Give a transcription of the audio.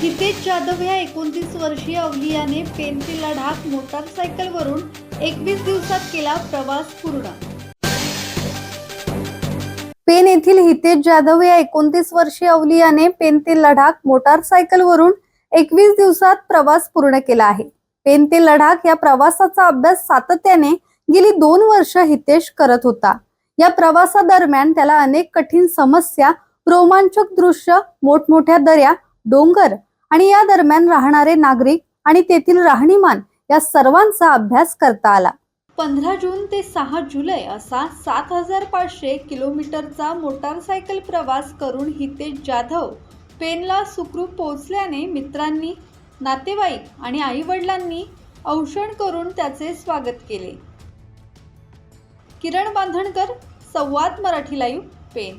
हितेश जाधव या एकोणतीस वर्षीय अवलियाने पेन ते लडाख मोटारसायकलवरून एकवीस दिवसात केला प्रवास पूर्ण. पेन येथील हितेश जाधव या एकोणतीस वर्षीय अवलियाने पेन ते लडाख मोटारसायकलवरून एकवीस दिवसात प्रवास पूर्ण केला आहे. पेन ते लडाख या प्रवासाचा अभ्यास सातत्याने गेली दोन वर्ष हितेश करत होता. या प्रवासादरम्यान त्याला अनेक कठीण समस्या रोमांचक दृश्य मोठमोठ्या दऱ्या डोंगर आणि या दरम्यान राहणारे नागरिक आणि तेथील राहणीमान या सर्वांचा अभ्यास करता आला. पंधरा जून ते सहा जुलै असा सात हजार पाचशे किलोमीटरचा मोटारसायकल प्रवास करून हितेश जाधव पेनला सुखरूप पोहोचल्याने मित्रांनी नातेवाईक आणि आईवडिलांनी औषण करून त्याचे स्वागत केले. किरण बांधणकर संवाद मराठी लाईव्ह पेन.